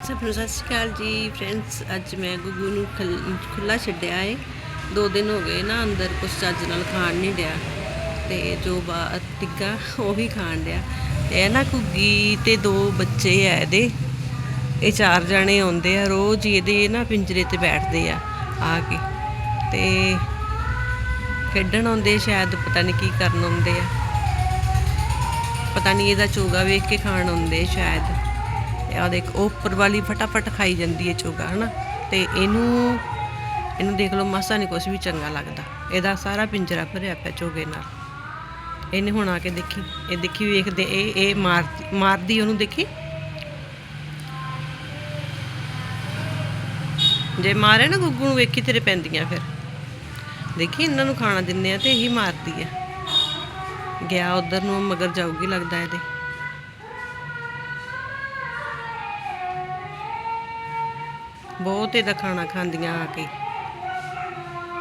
ਸਭ ਨੂੰ ਸਤਿ ਸ਼੍ਰੀ ਅਕਾਲ ਜੀ ਫਰੈਂਡਸ ਅੱਜ ਮੈਂ ਗੁੱਗੂ ਨੂੰ ਖੁੱਲਾ ਛੱਡਿਆ ਏ। ਦੋ ਦਿਨ ਹੋ ਗਏ ਨਾ ਅੰਦਰ, ਕੁਛ ਚੱਜ ਨਾਲ ਖਾਣ ਨਹੀਂ ਡਿਆ। ਤੇ ਜੋ ਬਾ, ਟਿੱਕਾ, ਉਹ ਵੀ ਖਾਣ ਡਿਆ। ਤੇ ਇਹ ਨਾ ਘੁੱਗੀ ਤੇ ਦੋ ਬੱਚੇ ਆ ਇਹਦੇ। ਇਹ ਚਾਰ ਜਣੇ ਆਉਂਦੇ ਆ, ਰੋਜ਼ ਹੀ ਇਹਦੇ ਨਾ ਪਿੰਜਰੇ ਤੇ ਬੈਠਦੇ ਆ ਆ ਕੇ। ਤੇ ਖੇਡਣ ਆਉਂਦੇ ਸ਼ਾਇਦ, ਪਤਾ ਨਹੀਂ ਕੀ ਕਰਨ ਆਉਂਦੇ ਆ। ਪਤਾ ਨਹੀਂ ਇਹਦਾ ਚੋਗਾ ਵੇਖ ਕੇ ਖਾਣ ਆਉਂਦੇ ਸ਼ਾਇਦ। ਆ ਦੇਖ, ਉਹ ਉੱਪਰ ਵਾਲੀ ਫਟਾਫਟ ਖਾਈ ਜਾਂਦੀ ਹੈ ਚੋਗਾ, ਹਨਾ? ਤੇ ਇਹਨੂੰ ਇਹਨੂੰ ਦੇਖ ਲਓ, ਮਾਸਾ ਨਹੀਂ ਕੁਝ ਵੀ ਚੰਗਾ ਲੱਗਦਾ। ਇਹਦਾ ਸਾਰਾ ਪਿੰਜਰਾ ਭਰਿਆ ਪਿਆ ਚੋਗੇ ਨਾਲ। ਇਹਨੇ ਹੁਣ ਆ ਕੇ ਦੇਖੀ, ਇਹ ਦੇਖੀ, ਵੇਖਦੇ, ਇਹ ਇਹ ਮਾਰਦੀ ਮਾਰਦੀ ਉਹਨੂੰ ਦੇਖੀ। ਜੇ ਮਾਰੇ ਨਾ ਗੁੱਗੂ ਨੂੰ ਵੇਖੀ ਤੇਰੇ ਪੈਂਦੀਆਂ ਫਿਰ। ਦੇਖੀ, ਇਹਨਾਂ ਨੂੰ ਖਾਣਾ ਦਿੰਨੇ ਆ ਤੇ ਇਹੀ ਮਾਰਦੀ ਆ। ਗਿਆ ਉਧਰ ਨੂੰ, ਮਗਰ ਜਾਊਗੀ ਲੱਗਦਾ ਇਹਦੇ। ਬਹੁਤ ਇਹਦਾ ਖਾਣਾ ਖਾਂਦੀਆਂ ਆ ਕੇ।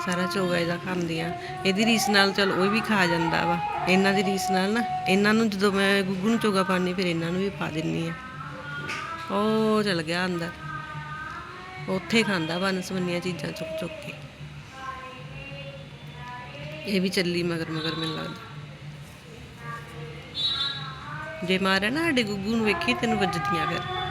ਸਾਰਾ ਚੋਗਾ ਇਹਦਾ ਖਾਂਦੀਆਂ। ਇਹਦੀ ਰੀਸ ਨਾਲ ਚਲ ਉਹ ਵੀ ਖਾ ਜਾਂਦਾ ਵਾ। ਇਹਨਾਂ ਦੀ ਰੀਸ ਨਾਲ ਨਾ, ਇਹਨਾਂ ਨੂੰ ਜਦੋਂ ਮੈਂ ਗੁੱਗੂ ਨੂੰ ਚੋਗਾ ਪਾਣੀ ਫਿਰ ਇਹਨਾਂ ਨੂੰ ਵੀ ਪਾ ਦਿੰਨੀ ਆ ਉਹ ਚਲ ਗਿਆ ਅੰਦਰ। ਉੱਥੇ ਖਾਂਦਾ ਵਨ ਚੀਜ਼ਾਂ ਚੁੱਕ ਚੁੱਕ ਕੇ। ਇਹ ਵੀ ਚੱਲੀ ਮਗਰ ਮਗਰ ਮੈਨੂੰ ਲੱਗਦਾ। ਜੇ ਮਾਰਿਆ ਨਾ ਸਾਡੇ ਗੁੱਗੂ ਨੂੰ ਵੇਖੀ, ਤੈਨੂੰ ਵੱਜਦੀਆਂ ਫਿਰ।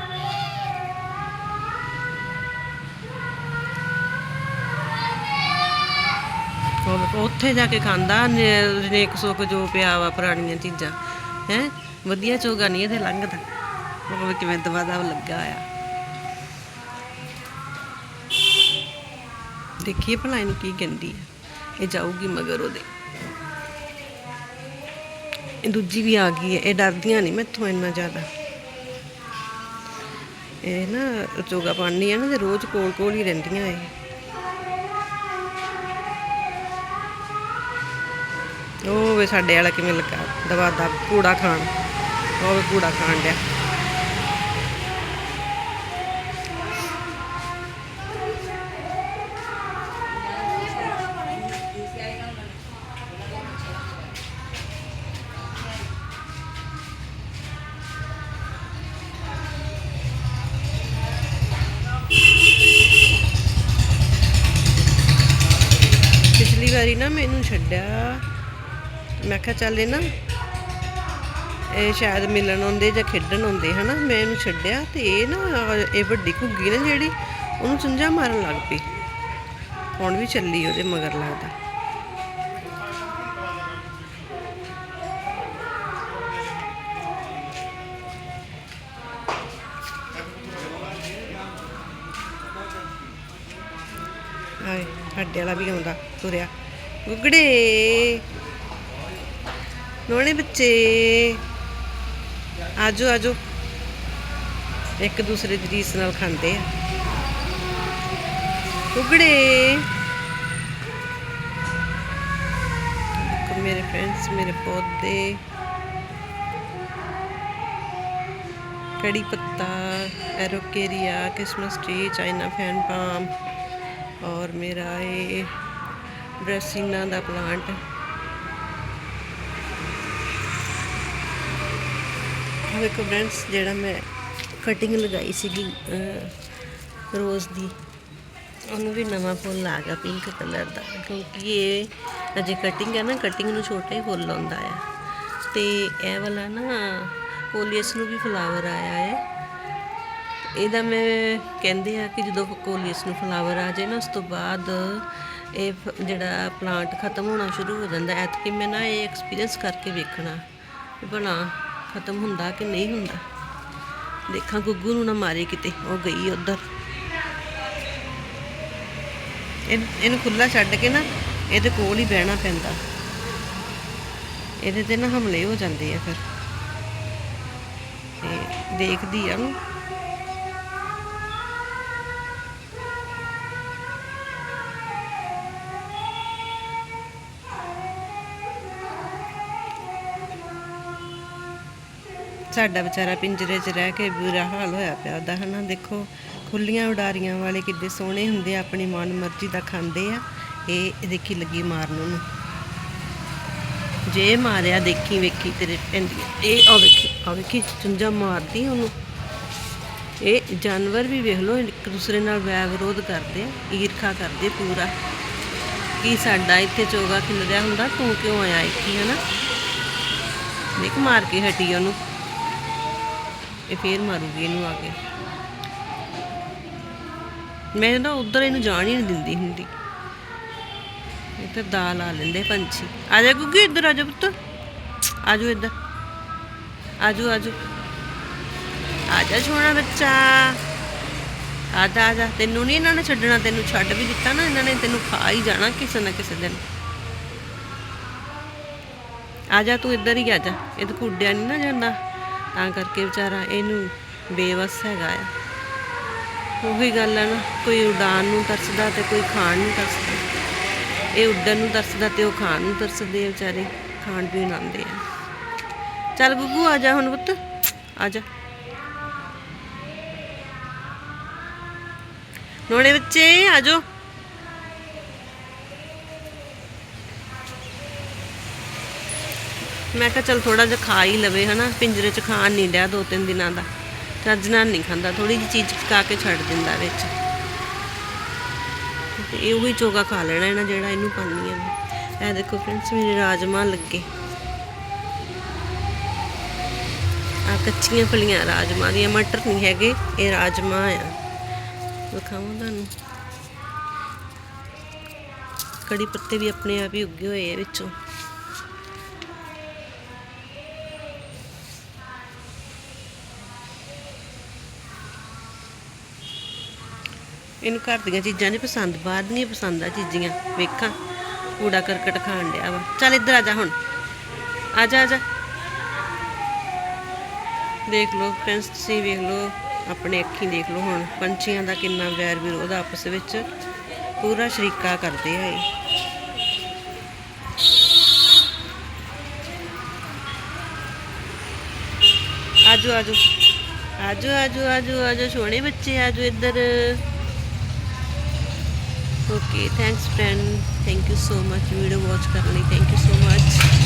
ਉਹ ਉੱਥੇ ਜਾ ਕੇ ਖਾਂਦਾ ਨੇਕ ਸੁੱਖ ਜੋ ਪਿਆ ਵਾ ਪੁਰਾਣੀਆਂ ਚੀਜ਼ਾਂ, ਹੈ? ਵਧੀਆ ਚੋਗਾ ਨਹੀਂ ਇਹਦੇ ਲੰਘਦਾ। ਉਹ ਕਿਵੇਂ ਦਵਾ ਦਾ ਲੱਗਾ ਆ। ਦੇਖੀਏ ਭਲਾ ਇਹਨੂੰ ਕੀ ਕਹਿੰਦੀ ਹੈ ਇਹ ਜਾਊਗੀ ਮਗਰ ਉਹਦੇ। ਇਹ ਦੂਜੀ ਵੀ ਆ ਗਈ ਹੈ। ਇਹ ਡਰਦੀਆਂ ਨਹੀਂ ਮੈਥੋਂ ਇੰਨਾ ਜ਼ਿਆਦਾ। ਇਹ ਨਾ ਚੋਗਾ ਪਾਣੀ ਹੈ ਨਾ, ਤੇ ਰੋਜ਼ ਕੋਲ ਕੋਲ ਹੀ ਰਹਿੰਦੀਆਂ ਇਹ। ਉਹ ਵੇ ਸਾਡੇ ਵਾਲਾ ਕਿਵੇਂ ਲੱਗਾ? ਦਵਾ ਦਾ ਕੂੜਾ ਖਾਣ। ਉਹ ਵੀ ਕੂੜਾ ਖਾਣ ਡਿਆ। ਪਿਛਲੀ ਵਾਰੀ ਨਾ ਮੈਨੂੰ ਛੱਡਿਆ। ਮੈਂ ਕਿਹਾ ਚੱਲ ਇਹ ਨਾ, ਇਹ ਸ਼ਾਇਦ ਮਿਲਣ ਆਉਂਦੇ ਜਾਂ ਖੇਡਣ ਆਉਂਦੇ, ਹਨਾ? ਮੈਂ ਇਹਨੂੰ ਛੱਡਿਆ ਤੇ ਇਹ ਨਾ, ਇਹ ਵੱਡੀ ਘੁੱਗੀ ਨਾ ਜਿਹੜੀ, ਉਹਨੂੰ ਚੁੰਝਾ ਮਾਰਨ ਲੱਗ ਪਈ। ਹੁਣ ਵੀ ਚੱਲੀ ਉਹਦੇ ਮਗਰ ਲੱਗਦਾ। ਆਏ, ਸਾਡੇ ਵਾਲਾ ਵੀ ਆਉਂਦਾ, ਤੁਰਿਆ। ਗੁੱਗੜੇ! ਨੋਣੇ ਬੱਚੇ। ਆਜੋ ਆਜੋ। ਇੱਕ ਦੂਸਰੇ ਦੀ ਰੀਸ ਨਾਲ ਖਾਂਦੇ ਆ। ਗੁੱਗੜੇ ਮੇਰੇ ਫਰੈਂਡਸ ਮੇਰੇ ਪੌਦੇ। ਕੜੀ ਪੱਤਾ araucaria Christmas tree China fan palm ਔਰ ਮੇਰਾ ਇਹ ਡਰੈਸਿਨਾ ਦਾ ਪਲਾਂਟ ਵੇਖੋ ਫਰੈਂਡਸ, ਜਿਹੜਾ ਮੈਂ ਕਟਿੰਗ ਲਗਾਈ ਸੀਗੀ ਰੋਜ਼ ਦੀ, ਉਹਨੂੰ ਵੀ ਨਵਾਂ ਫੁੱਲ ਆ ਗਿਆ ਪਿੰਕ ਕਲਰ ਦਾ, ਕਿਉਂਕਿ ਇਹ ਅਜੇ ਕਟਿੰਗ ਹੈ ਨਾ ਕਟਿੰਗ ਨੂੰ ਛੋਟਾ ਹੀ ਫੁੱਲ ਆਉਂਦਾ ਆ। ਤੇ ਇਹ ਵਾਲਾ ਨਾ ਕੋਲੀਅਸ ਨੂੰ ਵੀ ਫਲਾਵਰ ਆਇਆ ਹੈ ਇਹਦਾ ਮੈਂ ਕਹਿੰਦੇ ਆ ਕਿ ਜਦੋਂ ਕੋਲੀਅਸ ਨੂੰ ਫਲਾਵਰ ਆ ਜਾਏ ਨਾ, ਉਸ ਤੋਂ ਬਾਅਦ ਇਹ ਫ- ਜਿਹੜਾ ਪਲਾਂਟ ਖਤਮ ਹੋਣਾ ਸ਼ੁਰੂ ਹੋ ਜਾਂਦਾ। ਐਤਕੀ ਮੈਂ ਨਾ ਇਹ ਐਕਸਪੀਰੀਅੰਸ ਕਰਕੇ ਵੇਖਣਾ, ਵੀ ਭਲਾ ਖਤਮ ਹੁੰਦਾ ਕਿ ਨਹੀਂ ਹੁੰਦਾ? ਦੇਖਾਂ ਗੁੱਗੂ ਨੂੰ ਨਾ ਮਾਰੇ ਕਿਤੇ, ਉਹ ਗਈ ਉਧਰ। ਇਹਨੂੰ ਖੁੱਲਾ ਛੱਡ ਕੇ ਨਾ, ਇਹਦੇ ਕੋਲ ਹੀ ਬਹਿਣਾ ਪੈਂਦਾ। ਇਹਦੇ ਤੇ ਨਾ ਹਮਲੇ ਹੋ ਜਾਂਦੇ ਆ ਫਿਰ। ਤੇ ਦੇਖਦੀ ਆ ਨੂੰ ਸਾਡਾ ਵਿਚਾਰਾ ਪਿੰਜਰੇ 'ਚ ਰਹਿ ਕੇ ਬੁਰਾ ਹਾਲ ਹੋਇਆ ਪਿਆ ਉਹਦਾ ਹਨਾ ਦੇਖੋ, ਖੁੱਲੀਆਂ ਉਡਾਰੀਆਂ ਵਾਲੇ ਕਿੱਡੇ ਸੋਹਣੇ ਹੁੰਦੇ ਆ, ਆਪਣੀ ਮਨ ਮਰਜ਼ੀ ਦਾ ਖਾਂਦੇ ਆ। ਇਹ ਦੇਖੀ ਲੱਗੀ ਮਾਰਨ ਉਹਨੂੰ। ਜੇ ਮਾਰਿਆ, ਦੇਖੀ ਵੇਖੀ ਤੇਰੇ ਪੈਂਦੀ ਇਹ ਆ ਵੇਖੀ ਆ ਵੇਖੀ, ਚੁੰਝਾ ਮਾਰਦੀ ਉਹਨੂੰ। ਇਹ ਜਾਨਵਰ ਵੀ ਵੇਖ ਲਓ, ਇੱਕ ਦੂਸਰੇ ਨਾਲ ਵੈਰ ਵਿਰੋਧ ਕਰਦੇ ਆ, ਈਰਖਾ ਕਰਦੇ ਪੂਰਾ। ਕੀ ਸਾਡਾ ਇੱਥੇ ਚੋਗਾ ਖਿਲ ਰਿਹਾ ਹੁੰਦਾ? ਤੂੰ ਕਿਉਂ ਆਇਆ ਇੱਥੇ ਹਨਾ ਦੇਖ, ਮਾਰ ਕੇ ਹਟੀ ਉਹਨੂੰ। ਇਹ ਫੇਰ ਮਾਰੂਗੀ ਇਹਨੂੰ ਆ ਕੇ। ਮੈਂ ਨਾ ਉਧਰ ਇਹਨੂੰ ਜਾਣ ਹੀ ਨਹੀਂ ਦਿੰਦੀ ਹੁੰਦੀ। ਇਹ ਤਾਂ ਦਾ ਲੈਂਦੇ ਪੰਛੀ। ਆ ਜਾ ਗੁੱਗੀ, ਇੱਧਰ ਆ ਜਾ ਪੁੱਤ। ਆ ਜਾ ਇੱਧਰ। ਆ ਜਾ ਆ ਜਾ ਆ ਜਾ ਸੋਹਣਾ ਬੱਚਾ। ਆ ਜਾ ਆ ਜਾ। ਤੈਨੂੰ ਨਹੀਂ ਇਹਨਾਂ ਨੇ ਛੱਡਣਾ, ਤੈਨੂੰ ਛੱਡ ਵੀ ਦਿੱਤਾ ਨਾ। ਇਹਨਾਂ ਨੇ ਤੈਨੂੰ ਖਾ ਹੀ ਜਾਣਾ ਕਿਸੇ ਨਾ ਕਿਸੇ ਦਿਨ। ਆ ਜਾ ਤੂੰ ਇੱਧਰ ਹੀ ਆ ਜਾ। ਇਹ ਤਾਂ ਕੁੱਡਿਆ ਨਹੀਂ ਨਾ ਜਾਂਦਾ। ਤਾਂ ਕਰਕੇ ਵਿਚਾਰਾ ਇਹਨੂੰ ਬੇਵਸ ਹੈਗਾ ਆ। ਉਹੀ ਗੱਲ ਹੈ ਨਾ, ਕੋਈ ਉਡਾਨ ਨੂੰ ਤਰਸਦਾ ਤੇ ਕੋਈ ਖਾਣ ਨੂੰ ਤਰਸਦਾ। ਇਹ ਉੱਡਣ ਨੂੰ ਤਰਸਦਾ ਤੇ ਉਹ ਖਾਣ ਨੂੰ ਤਰਸਦੇ ਆ ਵਿਚਾਰੇ, ਖਾਣ ਪੀਣ ਆਉਂਦੇ ਆ। ਚੱਲ ਗੁੱਗੂ, ਆ ਜਾ ਹੁਣ ਪੁੱਤ, ਆ ਜਾ। ਨੋਣੇ ਬੱਚੇ, ਆ ਜਾਓ। ਮੈਂ ਕਿਹਾ ਚਲ ਥੋੜਾ ਜਿਹਾ ਖਾ ਹੀ ਲਵੇ, ਹਨਾ? ਪਿੰਜਰੇ 'ਚ ਖਾਣ ਨਹੀਂ ਡਿਆ ਦੋ ਤਿੰਨ ਦਿਨਾਂ ਦਾ। ਚੱਜ ਨਾਲ ਨਹੀਂ ਖਾਂਦਾ ਥੋੜੀ ਜਿਹੀ ਚੀਜ਼ ਪਕਾ ਕੇ ਛੱਡ ਦਿੰਦਾ ਵਿੱਚ। ਇਹ ਉਹੀ ਚੋਗਾ ਖਾ ਲੈਣਾ ਇਹਨਾਂ ਜਿਹੜਾ ਇਹਨੂੰ ਪਾਣੀ ਆ ਇਹ ਦੇਖੋ ਫਰੈਂਡਸ ਮੇਰੇ ਰਾਜਮਾ ਲੱਗੇ। ਆ ਕੱਚੀਆਂ ਫਲੀਆਂ ਰਾਜਮਾ ਦੀਆਂ, ਮਟਰ ਨਹੀਂ ਹੈਗੇ, ਇਹ ਰਾਜਮਾ ਆ। ਦਿਖਾਵਾਂ ਤੁਹਾਨੂੰ। ਕੜੀ ਪੱਤੇ ਵੀ ਆਪਣੇ ਆਪ ਹੀ ਉੱਗੇ ਹੋਏ ਆ ਵਿੱਚੋਂ। ਇਹਨੂੰ ਘਰ ਦੀਆਂ ਚੀਜ਼ਾਂ ਨਹੀਂ ਪਸੰਦ, ਬਾਹਰ ਦੀਆਂ ਪਸੰਦ ਆ ਚੀਜ਼ਾਂ, ਵੇਖਾਂ। ਕੂੜਾ ਕਰਕਟ ਖਾਣ ਡਿਆ ਵਾ। ਚੱਲ ਇੱਧਰ ਆ ਜਾ ਹੁਣ। ਆ ਜਾ ਆ ਜਾ। ਦੇਖ ਲਓ ਫਰੈਂਡਸ ਤੁਸੀਂ ਵੇਖ ਲਓ, ਆਪਣੇ ਅੱਖੀਂ ਦੇਖ ਲਓ ਹੁਣ। ਪੰਛੀਆਂ ਦਾ ਕਿੰਨਾ ਵੈਰ ਵਿਰੋਧ ਆਪਸ ਵਿੱਚ ਪੂਰਾ ਸ਼ਰੀਕਾ ਕਰਦੇ ਆ ਇਹ। ਆਜੋ ਆਜੋ। ਆਜੋ ਆਜੋ ਆਜੋ ਆਜੋ, ਸੋਹਣੇ ਬੱਚੇ, ਆਜੋ ਇੱਧਰ। Okay thanks friend thank you so much video watch ਕਰਨ ਲਈ ਥੈਂਕ ਯੂ ਸੋ ਮਚ